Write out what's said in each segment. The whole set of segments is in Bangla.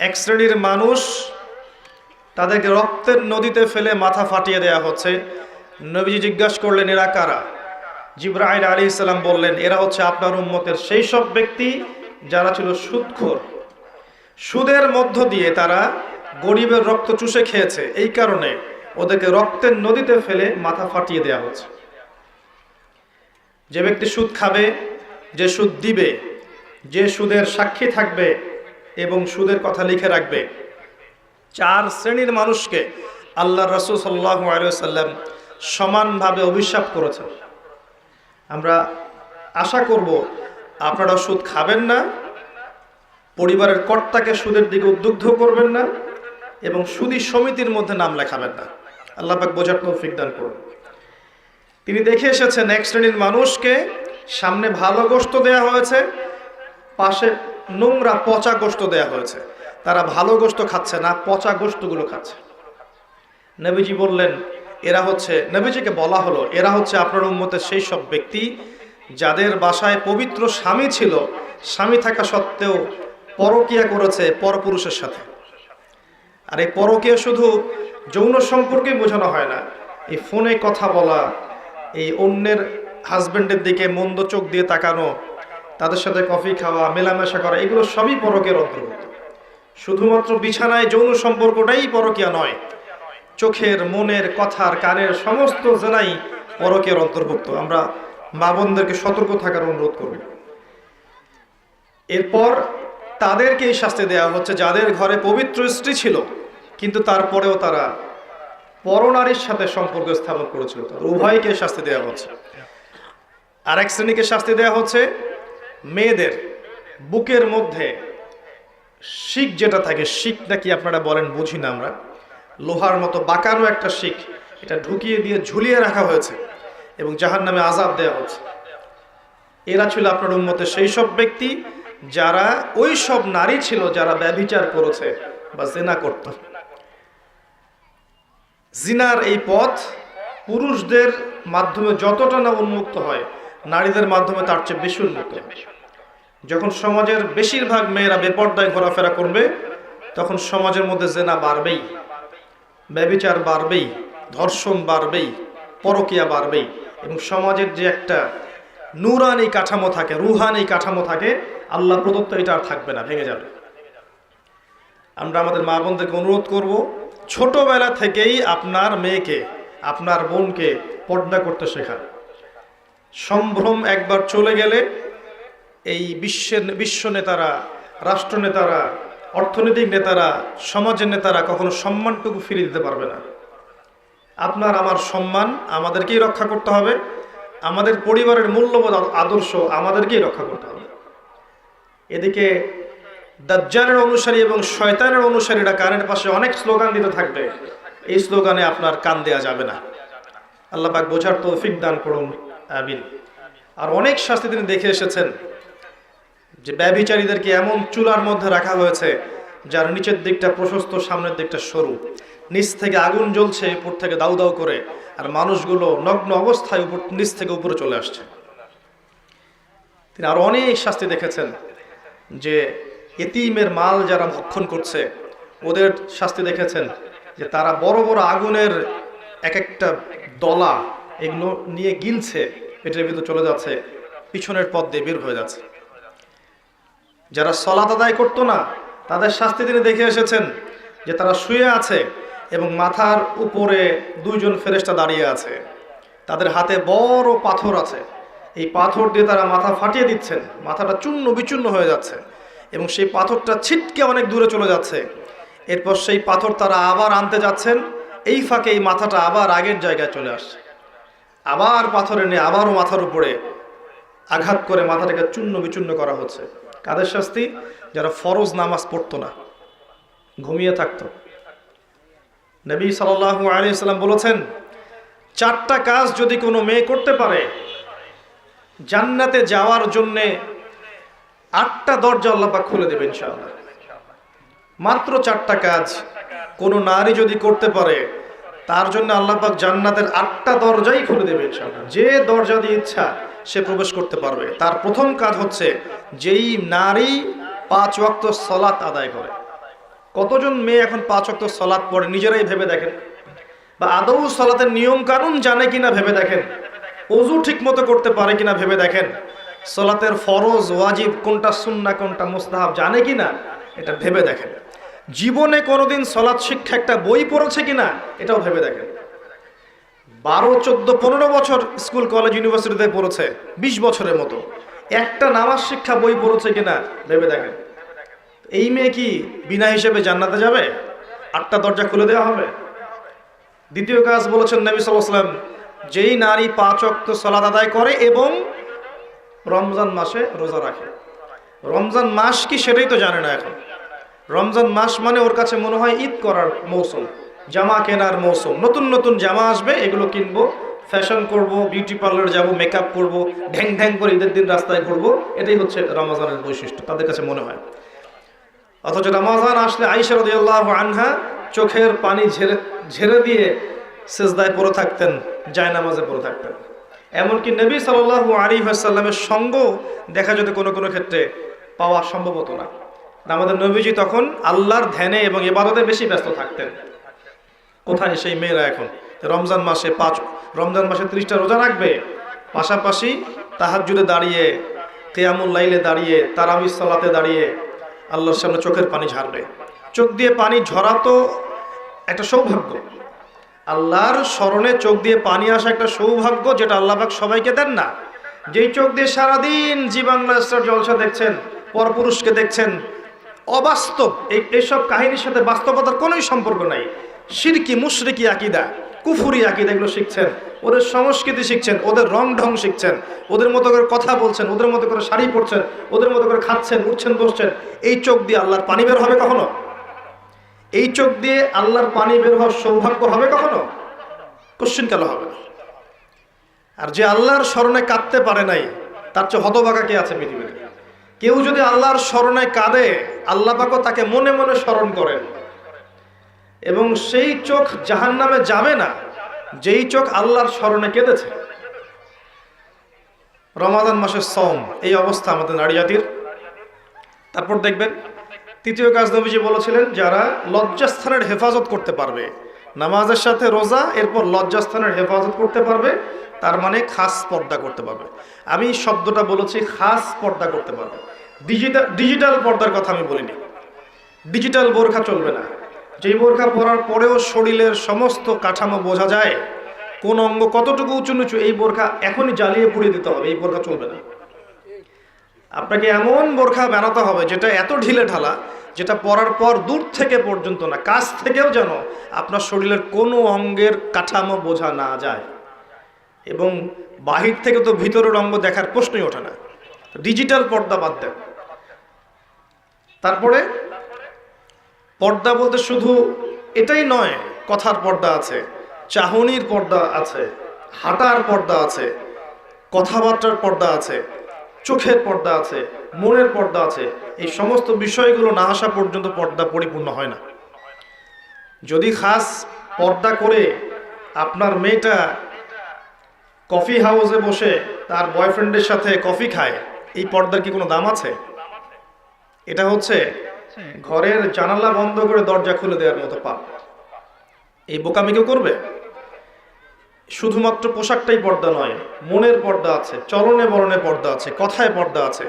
এক শ্রেণির মানুষ তাদেরকে রক্তের নদীতে ফেলে মাথা ফাটিয়ে দেয়া হচ্ছে। নবীজি জিজ্ঞাসা করলেন, এরা কারা? জিব্রাহিল আলী ইসলাম বললেন, এরা হচ্ছে আপনার উম্মতের সেই সব ব্যক্তি যারা ছিল সুদখোর। সুদের মধ্য দিয়ে তারা গরিবের রক্ত চুষে খেয়েছে। এই কারণে ওদেরকে রক্তের নদীতে ফেলে মাথা ফাটিয়ে দেয়া হচ্ছে। যে ব্যক্তি সুদ খাবে, যে সুদ দিবে, যে সুদের সাক্ষী থাকবে এবং সুদের কথা লিখে রাখবে। চার শ্রেণির মানুষকে আল্লাহ রসুল সাল্লাহ আলিয়াল্লাম সমানভাবে অভিশাপ করেছেন। আমরা আশা করব আপনারা সুদ খাবেন না, পরিবারের কর্তাকে সুদের দিকে উদ্বুদ্ধ করবেন না এবং সুদী সমিতির মধ্যে নাম লেখাবেন না। আল্লাহ পাক বোঝার তৌফিক দান করুন। তিনি দেখে এসেছেন এক শ্রেণির মানুষকে সামনে ভালো গোস্ত দেয়া হয়েছে, পাশে নোংরা পচা গোস্ত দেয়া হয়েছে। তারা ভালো গোস্ত খাচ্ছে না, পচা গোস্তগুলো খাচ্ছে। নবীজি বললেন, এরা হচ্ছে, নবীজিকে বলা হলো, এরা হচ্ছে আপনার উন্মতের সেই সব ব্যক্তি যাদের বাসায় পবিত্র স্বামী ছিল। স্বামী থাকা সত্ত্বেও পরকিয়া করেছে পরপুরুষের সাথে। আর এই পরকিয়া শুধু যৌন সম্পর্কে বোঝানো হয় না, এই ফোনে কথা বলা, এই অন্যের হাজব্যান্ডের দিকে মন্দ চোখ দিয়ে তাকানো তাদের সাথে কফি খাওয়া, মেলামেশা করা, এগুলো সবই পরকের অন্তর্ভুক্ত শুধুমাত্র বিছানায় যৌন সম্পর্কটাই পরকিয়া নয়, চোখের, মনের, কথার, কানের সমস্ত জেনাই পরকের অন্তর্ভুক্ত। আমরা মা বোনদেরকে সতর্ক থাকার অনুরোধ করব এরপর তাদেরকেই শাস্তি দেওয়া হচ্ছে, যাদের ঘরে পবিত্র স্ত্রী ছিল, কিন্তু তারপরেও তারা পরনারীর সাথে সম্পর্ক স্থাপন করেছিল। তাদের উভয়কে শাস্তি দেওয়া হচ্ছে। আর এক শ্রেণীকে শাস্তি দেওয়া হচ্ছে মেয়েদের বুকের মধ্যে শিখ যেটা থাকে, শিখ নাকি আপনারা বলেন বুঝি না আমরা, লোহার মতো বাঁকানো একটা শিখ, এটা ঢুকিয়ে দিয়ে ঝুলিয়ে রাখা হয়েছে এবং জাহান নামে আজাব দেওয়া হচ্ছে। এরা ছিল আপনার উন্মতে সেই সব ব্যক্তি যারা ওই সব নারী ছিল যারা ব্যভিচার করেছে বা জেনা করত। জিনার এই পথ পুরুষদের মাধ্যমে যতটা না উন্মুক্ত হয় নারীদের মাধ্যমে তার চেয়ে বেশি হয় যখন সমাজের বেশিরভাগ মেয়েরা বেপর্দায় ঘোরাফেরা করবে, তখন সমাজের মধ্যে জেনা বাড়বেই, ব্যবিচার বাড়বেই, ধর্ষণ বাড়বেই, পরকিয়া বাড়বেই এবং সমাজের যে একটা নুরানি কাঠামো থাকে, রুহানি কাঠামো থাকে আল্লাহ প্রদত্ত এটা আর থাকবে না, ভেঙে যাবে। আমরা আমাদের মা বোনদেরকে অনুরোধ করব, ছোটবেলা থেকেই আপনার মেয়েকে, আপনার বোনকে পর্দা করতে শেখান। সম্ভ্রম একবার চলে গেলে এই বিশ্বের বিশ্ব নেতারা, রাষ্ট্র নেতারা, অর্থনৈতিক নেতারা, সমাজের নেতারা কখনো সম্মানটুকু ফিরিয়ে দিতে পারবে না। আপনার আমার সম্মান আমাদেরকেই রক্ষা করতে হবে, আমাদের পরিবারের মূল্যবোধ আদর্শ আমাদেরকেই রক্ষা করতে হবে। এদিকে দাজ্জালের অনুসারী এবং শয়তানের অনুসারীরা কানের পাশে অনেক স্লোগান দিতে থাকবে, এই স্লোগানে আপনার কান দেওয়া যাবে না। আল্লাহ পাক বোঝার তৌফিক দান করুন। আর অনেক শাস্তি তিনি দেখে এসেছেন যে ব্যবিচারীদেরকে এমন চুলার মধ্যে রাখা হয়েছে যার নিচের দিকটা প্রশস্ত, সামনের দিকটা সরু। নিচ থেকে আগুন জ্বলছে উপর থেকে দাউ দাউ করে, আর মানুষগুলো নগ্ন অবস্থায় উপর, নিচ থেকে উপরে চলে আসছে। তিনি আরও অনেক শাস্তি দেখেছেন যে এতিমের মাল যারা ভক্ষণ করছে, ওদের শাস্তি দেখেছেন যে তারা বড় বড় আগুনের এক একটা দলা এগুলো নিয়ে গিলছে, পেটের ভিতর চলে যাচ্ছে, পিছনের পথ দিয়ে বের হয়ে যাচ্ছে। যারা সলাত আদায় করতো না, তাদের শাস্তি তিনি দেখে এসেছেন যে তারা শুয়ে আছে এবং মাথার উপরে দুইজন ফেরেস্তা দাঁড়িয়ে আছে। তাদের হাতে বড় পাথর আছে। এই পাথর দিয়ে তারা মাথা ফাটিয়ে দিচ্ছেন, মাথাটা চূর্ণ বিচূর্ণ হয়ে যাচ্ছে এবং সেই পাথরটা ছিটকে অনেক দূরে চলে যাচ্ছে। এরপর সেই পাথর তারা আবার আনতে যাচ্ছেন, এই ফাঁকে এই মাথাটা আবার আগের জায়গায় চলে আসছে। আবার পাথর এনে আবারও মাথার উপরে আঘাত করে মাথাটাকে চূর্ণ বিচূর্ণ করা হচ্ছে। কাদের শাস্তি? যারা ফরজ নামাজ পড়তো না, ঘুমিয়ে থাকতো। নবী সাল্লাহ আলিয়াল্লাম বলেছেন, চারটা কাজ যদি কোনো মেয়ে করতে পারে, জান্নাতে যাওয়ার জন্যে আটটা দরজা আল্লাপা খুলে দেবে ইনশাআল্লাহ। মাত্র চারটা কাজ কোনো নারী যদি করতে পারে তার জন্য আল্লাপাক জান্নাতের আটটা দরজাই খুলে দেবে যে দরজা দিয়ে ইচ্ছা, সে প্রবেশ করতে পারবে। তার প্রথম কাজ হচ্ছে যেই নারী পাঁচ ওয়াক্ত সলাত আদায় করে। কতজন মেয়ে এখন পাঁচ অক্ত সলাৎ পড়ে, নিজেরাই ভেবে দেখেন? বা আদৌ সলাতের নিয়ম কানুন জানে কিনা ভেবে দেখেন? অজু ঠিক মতো করতে পারে কিনা ভেবে দেখেন? সলাতের ফরজ, ওয়াজিব কোনটা সুন্না, কোনটা মুস্তাহাব জানে কিনা, এটা ভেবে দেখেন। জীবনে কোনোদিন সলাৎ শিক্ষা একটা বই পড়েছে কিনা, এটাও ভেবে দেখেন। বারো, চোদ্দ, পনেরো বছর স্কুল, কলেজ, ইউনিভার্সিটিতে পড়েছে, বিশ বছরের মতো। একটা নামাজ শিক্ষা বই পড়েছে কিনা, ভেবে দেখেন। এই মেয়ে কি বিনা হিসেবে জান্নাতে যাবে? আটটা দরজা খুলে দেওয়া হবে? দ্বিতীয় কাজ বলেছেন নবী সাল্লাম যেই নারী পাঁচ অক্ত সলাদ আদায় করে এবং রমজান মাসে রোজা রাখে। রমজান মাস কি সেটাই তো জানে না এখন। রমজান মাস মানে ওর কাছে মনে হয় ঈদ করার মৌসুম, জামা কেনার মৌসুম। নতুন নতুন জামা আসবে, এগুলো কিনবো, ফ্যাশন করব, বিউটি পার্লার যাব, মেকআপ করব, ঢ্যাং ঢ্যাং করে ঈদের দিন রাস্তায় ঘুরবো, এটাই হচ্ছে রমজানের বৈশিষ্ট্য, তাদের কাছে মনে হয়। অথচ রমাজান আসলে আইসা রদিয়াল্লাহ আনহা চোখের পানি ঝেড়ে ঝেড়ে দিয়ে সেজদায় পড়ে থাকতেন জায় নামাজে পড়ে থাকতেন। এমনকি নবী সাল্লাল্লাহু আলী আসাল্লামের সঙ্গ দেখা যেত কোনো কোনো ক্ষেত্রে পাওয়া সম্ভব হতো না। আমাদের নবীজি তখন আল্লাহর ধ্যানে এবং এবাদতে বেশি ব্যস্ত থাকতেন। কোথায় সেই মেয়েরা এখন? রমজান মাসে পাঁচ রমজান মাসে ত্রিশটা রোজা রাখবে। পাশাপাশি তাহাজুদে দাঁড়িয়ে, কেয়ামুল লাইলে দাঁড়িয়ে তারাবিস সালাতে দাঁড়িয়ে আল্লাহর সামনে চোখের পানি ঝাড়বে। চোখ দিয়ে পানি ঝরা তো একটা সৌভাগ্য। আল্লাহর স্মরণে চোখ দিয়ে পানি আসা একটা সৌভাগ্য যেটা আল্লাহ পাক সবাইকে দেন না। যেই চোখ দিয়ে সারাদিন জি বাংলা স্টার জলসা দেখছেন, পরপুরুষকে দেখছেন অবাস্তব। এই, এইসব কাহিনীর সাথে বাস্তবতার কোনোই সম্পর্ক নাই। সিরকি, মুশরিকি আকিদা, কুফুরি আকিদা এগুলো শিখছেন। ওদের সংস্কৃতি শিখছেন, ওদের রং ঢং শিখছেন, ওদের মতো করে কথা বলছেন, ওদের মতো করে শাড়ি পরছেন, ওদের মতো করে খাচ্ছেন, উঠছেন, বসছেন, এই চোখ দিয়ে আল্লাহর পানি বের হবে কখনো? এই চোখ দিয়ে আল্লাহর পানি বের হওয়ার সৌভাগ্য হবে কখনো? কোশ্চিন কালো হবে আর যে আল্লাহর স্মরণে কাঁদতে পারে নাই, তার চেয়ে হতবাগা কে আছে পৃথিবীতে? কেউ যদি আল্লাহর স্মরণে কাঁদে, আল্লাহ পাকও তাকে মনে মনে স্মরণ করেন। এবং সেই চোখ জাহান নামে যাবে না, যেই চোখ আল্লাহর স্মরণে কেঁদেছে। রমাদান মাসের সম এই অবস্থা আমাদের নারী জাতির তারপর দেখবেন, তৃতীয় কাজ নবীজি বলেছিলেন, যারা লজ্জাস্থানের হেফাজত করতে পারবে, নামাজের সাথে রোজা, এরপর লজ্জাস্থানের হেফাজত করতে পারবে, তার মানে খাস পর্দা করতে পারবে। আমি শব্দটা বলেছি, খাস পর্দা করতে পারবে। ডিজিটাল ডিজিটাল পর্দার কথা আমি বলিনি। ডিজিটাল বোরখা চলবে না। যেই বোরখা পরার পরেও শরীরের সমস্ত কাঠামো বোঝা যায়, কোন অঙ্গ কতটুকু উঁচু নিচু, এই বোরখা এখনই জ্বালিয়ে পুড়িয়ে দিতে হবে, এই বোরখা চলবে না। আপনাকে এমন বোরখা বানাতে হবে যেটা এত ঢিলে ঢালা, যেটা পরার পর দূর থেকে পর্যন্ত না, কাছ থেকেও যেন আপনার শরীরের কোনো অঙ্গের কাঠামো বোঝা না যায়। এবং বাহির থেকে তো ভিতরের অঙ্গ দেখার প্রশ্নই ওঠে না। ডিজিটাল পর্দা বাদ দেন। তারপরে পর্দা বলতে শুধু এটাই নয়, কথার পর্দা আছে, চাহনির পর্দা আছে, হাঁটার পর্দা আছে, কথাবার্তার পর্দা আছে, চোখের পর্দা আছে, মনের পর্দা আছে, এই সমস্ত বিষয়গুলো না আসা পর্যন্ত পর্দা পরিপূর্ণ হয় না। যদি খাস পর্দা করে আপনার মেয়েটা কফি হাউসে বসে তার বয়ফ্রেন্ডের সাথে কফি খায় এই পর্দার কি কোনো দাম আছে? এটা হচ্ছে ঘরের জানালা বন্ধ করে দরজা খুলে দেওয়ার মতো পাপ। এই বোকামি কেউ করবে? শুধুমাত্র পোশাকটাই পর্দা নয়, মনের পর্দা আছে চরণে বরণে পর্দা আছে, কথায় পর্দা আছে,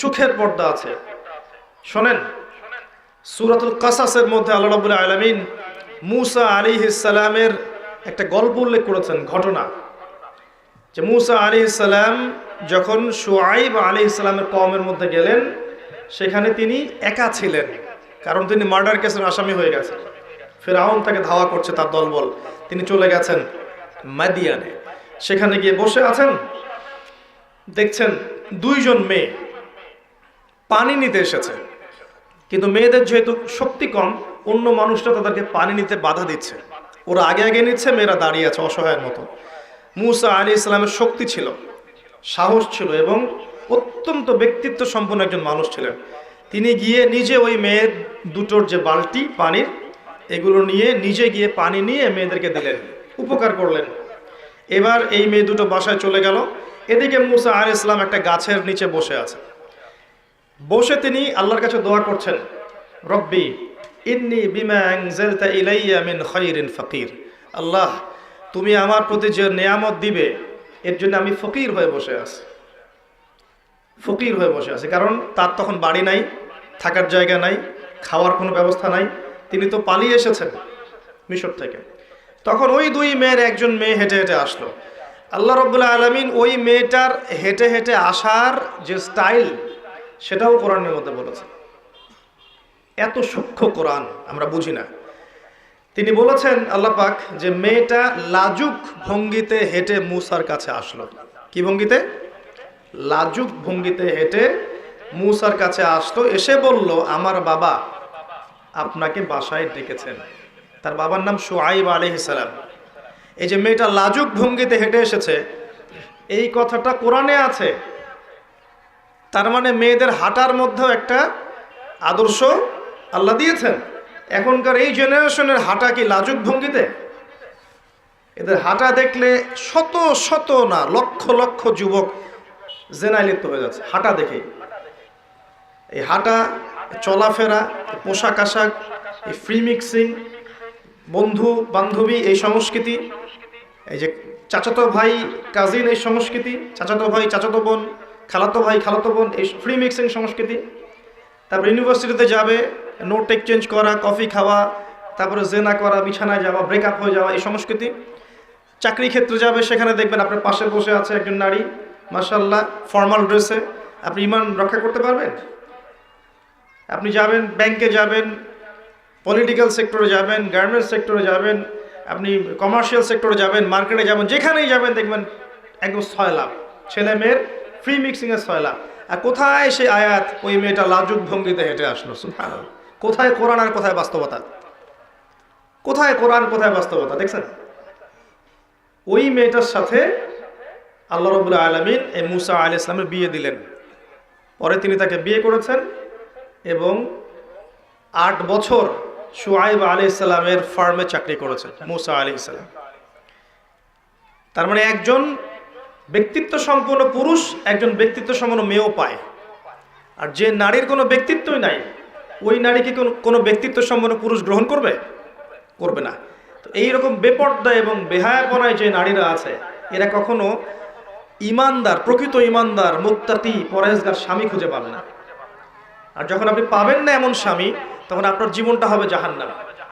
চোখের পর্দা আছে। শোনেন, সুরাতুল কাসাসের মধ্যে আল্লাহ রাবুল আলমিন মুসা আলী ইসালামের একটা গল্প উল্লেখ করেছেন, ঘটনা। যে মুসা আলী ইসালাম যখন সোয়াইব আলী ইসলামের কমের মধ্যে গেলেন, সেখানে তিনি একা ছিলেন, কারণ তিনি মার্ডার কেসের আসামি হয়ে গেছেন। ফেরাউন তাকে ধাওয়া করছে তার দলবল। তিনি চলে গেছেন মাদিয়ানে। সেখানে গিয়ে বসে আছেন, দেখছেন দুইজন মেয়ে পানি নিতে এসেছে। কিন্তু মেয়েদের যেহেতু শক্তি কম, অন্য মানুষটা তাদেরকে পানি নিতে বাধা দিচ্ছে। ওরা আগে আগে নিচ্ছে, মেয়েরা দাঁড়িয়ে আছে অসহায়ের মতো। মুসা আলী ইসলামের শক্তি ছিল। সাহস ছিল এবং অত্যন্ত ব্যক্তিত্ব সম্পন্ন একজন মানুষ ছিলেন। তিনি গিয়ে নিজে ওই মেয়ের দুটোর যে বালতি পানির, এগুলো নিয়ে নিজে গিয়ে পানি নিয়ে মেয়েদেরকে দিলেন, উপকার করলেন। এবার এই মেয়ে দুটো বাসায় চলে গেল। এদিকে মুসা আর ইসলাম একটা গাছের নিচে বসে আছে। বসে তিনি আল্লাহর কাছে দোয়া করছেন, রব্বি ইন্নি বিমা ইলাইয়া মিন ফাকির। আল্লাহ, তুমি আমার প্রতি যে নিয়ামত দিবে এর জন্য আমি ফকির হয়ে বসে আছি। ফকির হয়ে বসে আছে। কারণ তার তখন বাড়ি নাই, থাকার জায়গা নাই, খাওয়ার কোনো ব্যবস্থা নাই। তিনি তো পালিয়ে এসেছেন মিশর থেকে। তখন ওই দুই মেয়ের একজন মেয়ে হেঁটে হেঁটে আসলো। আল্লাহ রব্বুল্লাহ আলমিন ওই মেয়েটার হেঁটে হেঁটে আসার যে স্টাইল, সেটাও কোরআনের মধ্যে বলেছে। এত সূক্ষ্ম কোরআন, আমরা বুঝি না। তিনি বলেছেন, আল্লাহ পাক যে মেয়েটা লাজুক ভঙ্গিতে হেঁটে মুসার কাছে আসলো। কি ভঙ্গিতে? লাজুক ভঙ্গিতে হেঁটে মুসার কাছে আসলো, এসে বলল, আমার বাবা আপনাকে বাসায় ডেকেছেন। তার বাবার নাম সোয়াইব আলহিসাল্লাম এই যে মেয়েটা লাজুক ভঙ্গিতে হেঁটে এসেছে, এই কথাটা কোরআনে আছে। তার মানে মেয়েদের হাঁটার মধ্যেও একটা আদর্শ আল্লাহ দিয়েছেন। এখনকার এই জেনারেশনের হাঁটা কি লাজুক ভঙ্গিতে? এদের হাঁটা দেখলে শত শত না লক্ষ লক্ষ যুবক জেনায় লিপ্ত হয়ে যাচ্ছে। হাঁটা দেখেই এই হাঁটা, চলাফেরা, পোশাক আশাক, এই ফ্রি মিক্সিং বন্ধু, বান্ধবী, এই সংস্কৃতি, এই যে চাচাতো ভাই কাজিন এই সংস্কৃতি, চাচাতো ভাই, চাচাতো বোন, খালাতো ভাই, খালাতো বোন, এই ফ্রি মিক্সিং সংস্কৃতি। তারপর ইউনিভার্সিটিতে যাবে নোট এক্সচেঞ্জ করা, কফি খাওয়া, তারপরে জেনা করা, বিছানায় যাওয়া ব্রেকআপ হয়ে যাওয়া, এই সংস্কৃতি। চাকরি ক্ষেত্রে যাবে, সেখানে দেখবেন আপনার পাশে বসে আছে একজন নারী। মাসাল্লাহ ফর্মাল ড্রেসে আপনি ইমান রক্ষা করতে পারবেন? আপনি যাবেন ব্যাংকে যাবেন পলিটিক্যাল সেক্টরে যাবেন গার্মেন্টস সেক্টরে যাবেন, আপনি কমার্শিয়াল সেক্টরে যাবেন মার্কেটে যাবেন, যেখানেই যাবেন দেখবেন একদম লাভ ছেলে মেয়ের ফ্রি মিক্সিংয়ের লাভ আর কোথায় সেই আয়াত, ওই মেয়েটা লাজুক ভঙ্গিতে হেঁটে আসলো? সুবহানাল্লাহ। কোথায় কোরআন আর কোথায় বাস্তবতা? কোথায় কোরআন কোথায় বাস্তবতা? দেখছেন? ওই মেয়েটার সাথে আল্লাহ রবুল্লাহ আলমিন এই মুসা আলি ইসলামের বিয়ে দিলেন। পরে তিনি তাকে বিয়ে করেছেন এবং আট বছর সুয়াইব আলি ইসলামের ফার্মে চাকরি করেছেন, মুসা আলি ইসলাম তার মানে একজন ব্যক্তিত্ব সম্পন্ন পুরুষ একজন ব্যক্তিত্ব সম্পন্ন মেয়েও পায়। আর যে নারীর কোনো ব্যক্তিত্বই নাই ওই নারীকে কোনো ব্যক্তিত্ব সম্পন্ন পুরুষ গ্রহণ করবে? করবে না। তো এইরকম বেপর্দা এবং বেহায়াপনায় যে নারীরা আছে, এরা কখনো ইমানদার, প্রকৃত ইমানদার মোত্তাতি পরেজগার স্বামী খুঁজে পাবে না। আর যখন আপনি পাবেন না এমন স্বামী, তখন আপনার জীবনটা হবে জাহান্নাম।